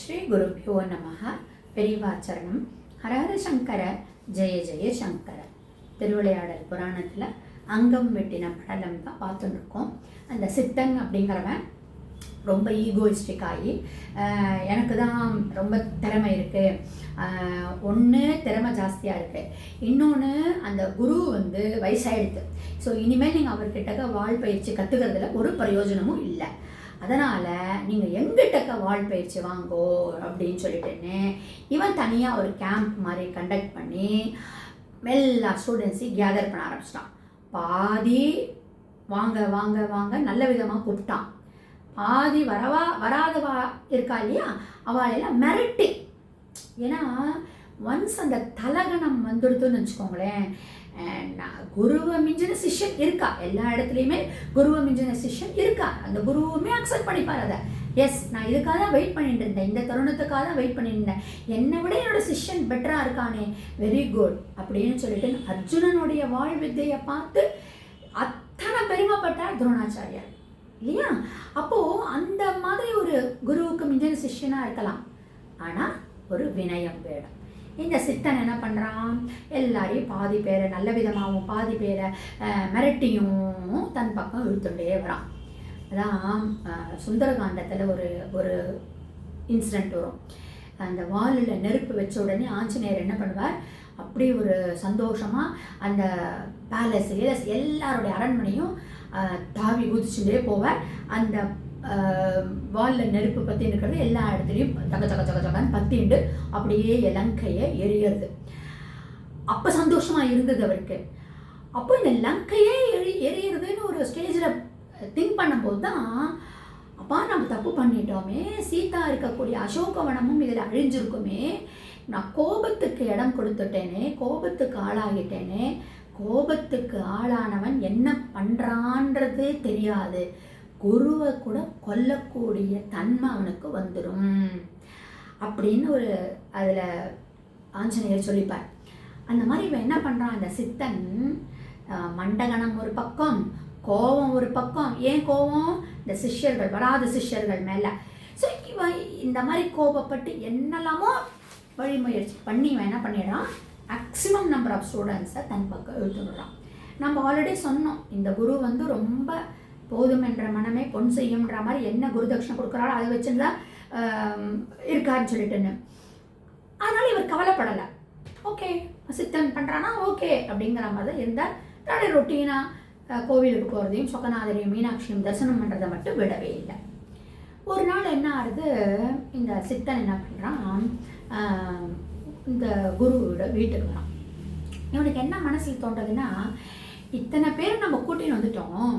ஸ்ரீ குருப்பியோ நமக பெரியவாச்சரணம் ஹரஹர சங்கர. ஜெய ஜெய சங்கர. திருவிளையாடல் புராணத்தில் அங்கம் வெட்டின படலம் தான் பார்த்துட்டு இருக்கோம் அந்த சித்தன் அப்படிங்கிறவன் ரொம்ப ஈகோயிஸ்டிக் ஆகி எனக்கு தான் ரொம்ப திறமை இருக்குது ஒன்று திறமை ஜாஸ்தியாக இருக்குது இன்னொன்று அந்த குரு வந்து வயசாயிடுது ஸோ இனிமேல் நீங்கள் அவர்கிட்ட வாழ் பயிற்சி கற்றுக்கிறதுல ஒரு பிரயோஜனமும் இல்லை. அதனால் நீங்கள் எங்கிட்டக்க வாழ் பயிற்சி வாங்கோ அப்படின்னு சொல்லிட்டுன்னு இவன் தனியாக ஒரு கேம்ப் மாதிரி கண்டக்ட் பண்ணி எல்லா ஸ்டூடெண்ட்ஸையும் கேதர் பண்ண ஆரம்பிச்சிட்டான். பாதி வாங்க வாங்க வாங்க நல்ல விதமாக கூப்பிட்டான். பாதி வரவா வராதவா இருக்கா இல்லையா? அவளையெல்லாம் மிரட்டி. ஏன்னா ஒன்ஸ் அந்த தலகணம் வந்துடுதுன்னு வச்சுக்கோங்களேன் Uh, குருவை மிஞ்சின சிஷ்யன் இருக்கா? எல்லா இடத்துலையுமே குருவை மிஞ்சின சிஷ்யன் இருக்கா? அந்த குருவுமே அக்செப்ட் பண்ணிப்பார் அதை. எஸ் நான் இதுக்காக தான் வெயிட் பண்ணிட்டு இருந்தேன். இந்த தருணத்துக்காக தான் வெயிட் பண்ணிட்டு இருந்தேன். என்னை விட என்னோட சிஷ்யன் பெட்டராக இருக்கானே. வெரி குட் அப்படின்னு சொல்லிட்டு அர்ஜுனனுடைய வாழ்வித்தையை பார்த்து அத்தனை பெருமைப்பட்டார் துரோணாச்சாரியார். இல்லையா? அப்போது அந்த மாதிரி ஒரு குருவுக்கு மிஞ்சின சிஷ்யனாக இருக்கலாம். ஆனால் ஒரு வினயம் வேணும். இந்த சித்தன் என்ன பண்ணுறான் எல்லாரையும் பாதி பேரை நல்ல விதமாகவும் பாதி பேரை மிரட்டியும் தன் பக்கம் இழுத்துட்டே வரான். அதான் சுந்தரகாண்டத்தில் ஒரு ஒரு இன்சிடெண்ட் வரும். அந்த வாலில் நெருப்பு வச்ச உடனே ஆஞ்சநேயர் என்ன பண்ணுவார்? அப்படி ஒரு சந்தோஷமாக அந்த பேலஸ் எல்லாருடைய அரண்மனையும் தாவி குதிச்சுட்டே போவார். அந்த வாலில் நெருப்பு பற்றி இருக்கிறது எல்லா இடத்துலையும் தக தக தக தகன்னு பத்திண்டு அப்படியே இலங்கையை எரியறது அப்போ சந்தோஷமாக இருந்தது அவருக்கு. அப்போ இந்த லங்கையே எரி எரியறதுன்னு ஒரு ஸ்டேஜில் திங்க் பண்ணும்போது தான் அப்பா நம்ம தப்பு பண்ணிட்டோமே சீதா இருக்கக்கூடிய அசோகவனமும் இதில் அழிஞ்சிருக்குமே நான் கோபத்துக்கு இடம் கொடுத்துட்டேனே கோபத்துக்கு ஆளாகிட்டேனே கோபத்துக்கு ஆளானவன் என்ன பண்ணுறான்றதே தெரியாது. குருவை கூட கொல்லக்கூடிய தன்மை அவனுக்கு வந்துடும் அப்படின்னு ஒரு அதில் ஆஞ்சநேயர் சொல்லிப்பார். அந்த மாதிரி இவன் என்ன பண்ணுறான் அந்த சித்தன் மண்டகணம் ஒரு பக்கம் கோபம் ஒரு பக்கம். ஏன் கோபம்? இந்த சிஷ்யர்கள் வராத சிஷ்யர்கள் மேலே. ஸோ இவன் இந்த மாதிரி கோபப்பட்டு என்னெல்லாமோ வழிமுயற்சி பண்ணி இவன் என்ன பண்ணிடுறான்? மேக்ஸிமம் நம்பர் ஆஃப் ஸ்டூடெண்ட்ஸை தன் பக்கம் இழுத்துடுறான். நம்ம ஆல்ரெடி சொன்னோம் இந்த குரு வந்து ரொம்ப போதும் என்ற மனமே பொன் செய்யும்ன்ற மாதிரி என்ன குருதட்சணை கொடுக்குறாரோ அதை வச்சுருந்தா இருக்காருன்னு சொல்லிட்டுன்னு. அதனால் இவர் கவலைப்படலை. ஓகே சித்தன் பண்ணுறானா ஓகே அப்படிங்கிற மாதிரி தான் இருந்தால் தன்னுடைய ரொட்டீனாக கோவிலுக்கு போகிறதையும் சொக்கநாதரையும் மீனாட்சியும் தரிசனம் பண்ணுறதை மட்டும் விடவே இல்லை. ஒரு நாள் என்ன ஆகுது இந்த சித்தன் என்ன பண்ணுறான் இந்த குருவோட வீட்டுக்கு வரான். இவனுக்கு என்ன மனசில் தோன்றதுன்னா இத்தனை பேர் நம்ம கூட்டின்னு வந்துட்டோம்.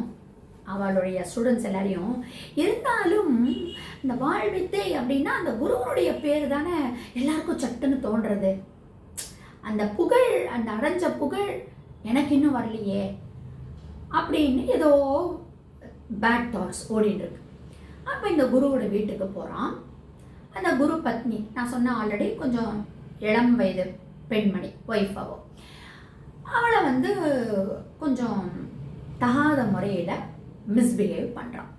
அவளுடைய ஸ்டூடெண்ட்ஸ் எல்லாரையும். இருந்தாலும் இந்த வாழ்வித்தை அப்படின்னா அந்த குருவனுடைய பேர் தானே எல்லாருக்கும் சட்டுன்னு தோன்றது. அந்த புகழ் அந்த அடைஞ்ச புகழ் எனக்கு இன்னும் வரலையே அப்படின்னு ஏதோ பேட் தாட்ஸ் ஓடிட்டுருக்கு அப்போ இந்த குருவோட வீட்டுக்கு போகிறான் அந்த குரு பத்னி நான் சொன்ன ஆல்ரெடி கொஞ்சம் இளம் வயது பெண்மணி ஒய்ஃப் அவளை வந்து கொஞ்சம் தகாத முறையில் மிஸ்பிஹேவ் பண்ணுறான்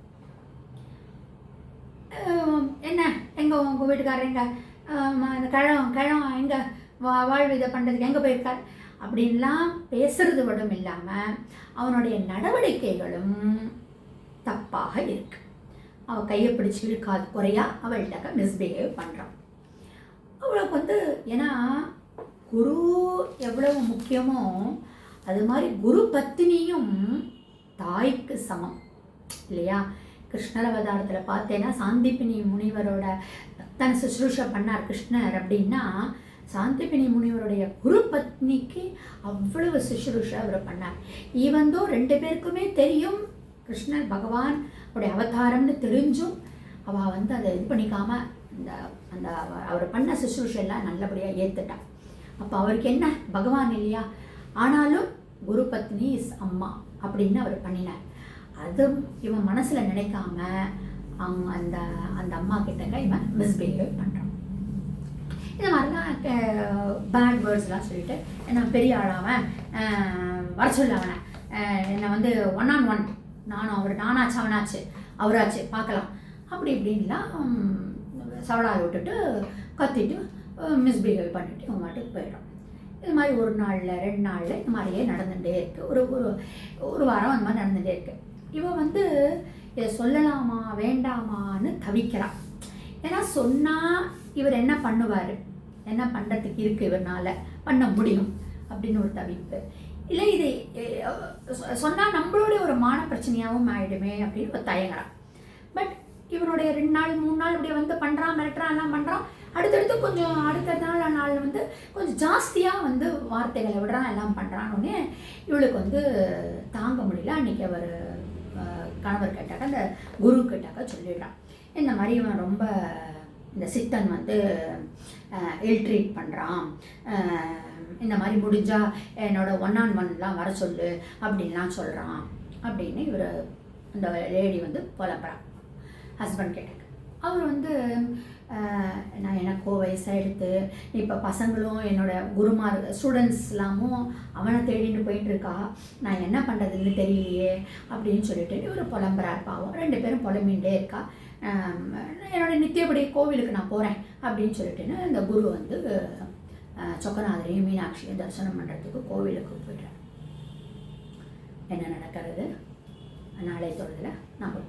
என்ன? எங்கள் உங்கள் வீட்டுக்காரர் எங்கே? அந்த கிழம் கிழம் எங்கே? வா வாழ்வு இதை பண்ணுறதுக்கு எங்கே போயிருக்கார்? அப்படின்லாம் பேசுறது மட்டும் இல்லாமல் அவனுடைய நடவடிக்கைகளும் தப்பாக இருக்கு. அவள் கையை பிடிச்சி இழுக்காது. குறையா அவள்கிட்ட மிஸ்பிஹேவ் பண்ணுறான் அவளுக்கு வந்து ஏன்னா குரு எவ்வளவு முக்கியமோ அது மாதிரி குரு பத்தினியும் தாய்க்கு சமம் இல்லையா? கிருஷ்ணர் அவதாரத்தில் பார்த்தேன்னா சாந்திபினி முனிவரோட தன் சுசுரூஷை பண்ணார் கிருஷ்ணர் அப்படின்னா சாந்திபினி முனிவருடைய குரு பத்னிக்கு அவ்வளவு சுசுரூஷை அவர் பண்ணார். ஈவந்தோ ரெண்டு பேருக்குமே தெரியும் கிருஷ்ணர் பகவான் அவருடைய அவதாரம்னு தெரிஞ்சும் அவள் வந்து அதை இது பண்ணிக்காமல் அந்த அந்த அவர் பண்ண சுசுரூஷெல்லாம் நல்லபடியாக ஏற்றுட்டாள் அப்போ அவருக்கு என்ன? பகவான் இல்லையா? ஆனாலும் குரு பத்னி இஸ் அம்மா அப்படின்னு அவர் பண்ணினார். அது இவன் மனசில் நினைக்காம அவங்க அந்த அந்த அம்மா கிட்டக்க இவன் மிஸ்பிஹேவ் பண்ணுறான் இந்த மாதிரிலாம் பேட் வேர்ட்ஸ்லாம் சொல்லிட்டு என்ன பெரிய ஆளாவன் வர சொல்ல அவனை என்னை வந்து ஒன் ஆன் ஒன் நானும் அவர் நானாச்சு அவனாச்சு அவராச்சு பார்க்கலாம். அப்படி இப்படின்லாம் சவடால் விட்டுட்டு கத்திட்டு மிஸ்பிஹேவ் பண்ணிட்டு இவன் மாட்டுக்கு போயிடும் இது மாதிரி ஒரு நாளில் ரெண்டு நாளில் இந்த மாதிரியே நடந்துகிட்டே இருக்குது ஒரு ஒரு ஒரு வாரம் அந்த மாதிரி நடந்துகிட்டே இருக்கு. இவன் வந்து இதை சொல்லலாமா வேண்டாமான்னு தவிக்கிறான் ஏன்னா சொன்னால் இவர் என்ன பண்ணுவார்? என்ன பண்ணுறதுக்கு இருக்குது இவனால் பண்ண முடியும் அப்படின்னு ஒரு தவிப்பு. இல்லை இது சொன்னால் நம்மளுடைய ஒரு மான பிரச்சனையாகவும் ஆயிடுமே அப்படின்னு ஒரு தயங்குறான் பட் இவனுடைய ரெண்டு நாள் மூணு நாள் இப்படி வந்து பண்ணுறான் மிரட்டுறான் எல்லாம் பண்ணுறான் அடுத்தடுத்து கொஞ்சம் அடுத்த நாள் நாள் வந்து கொஞ்சம் ஜாஸ்தியாக வந்து வார்த்தைகளை விடுறான் எல்லாம் பண்ணுறான்னு இவளுக்கு வந்து தாங்க முடியல. அன்றைக்கி அவர் கணவர் கேட்டாக்க அந்த குரு கேட்டாக்க சொல்லிடுறான் இந்த மாதிரி இவன் ரொம்ப இந்த சித்தன் வந்து இல்ட்ரீட் பண்ணுறான் இந்த மாதிரி முடிஞ்சால் என்னோட ஒன் ஆன் ஒன்லாம் வர சொல்லு அப்படின்லாம் சொல்கிறான் அப்படின்னு இவர் அந்த லேடி வந்து புலம்புறான் ஹஸ்பண்ட் கேட்டாங்க அவர் வந்து நான் எனக்கோ வயசாகிடுது இப்போ பசங்களும் என்னோடய குருமார் ஸ்டூடெண்ட்ஸ் எல்லாமும் அவனை தேடிட்டு போயிட்டு இருக்கா. நான் என்ன பண்ணுறதுன்னு தெரியலையே அப்படின்னு சொல்லிட்டு ஒரு புலம்புறார் பாவம். ரெண்டு பேரும் புலம்பின்ண்டே இருக்கா. என்னோடய என்னோட நித்தியப்படி கோவிலுக்கு நான் போகிறேன் அப்படின்னு சொல்லிட்டுன்னு இந்த குரு வந்து சொக்கநாதரையும் மீனாட்சியும் தரிசனம் பண்ணுறதுக்கு கோவிலுக்கு போயிட்டார் என்ன நடக்கிறது? நாளை தொடர்தில் நம்ம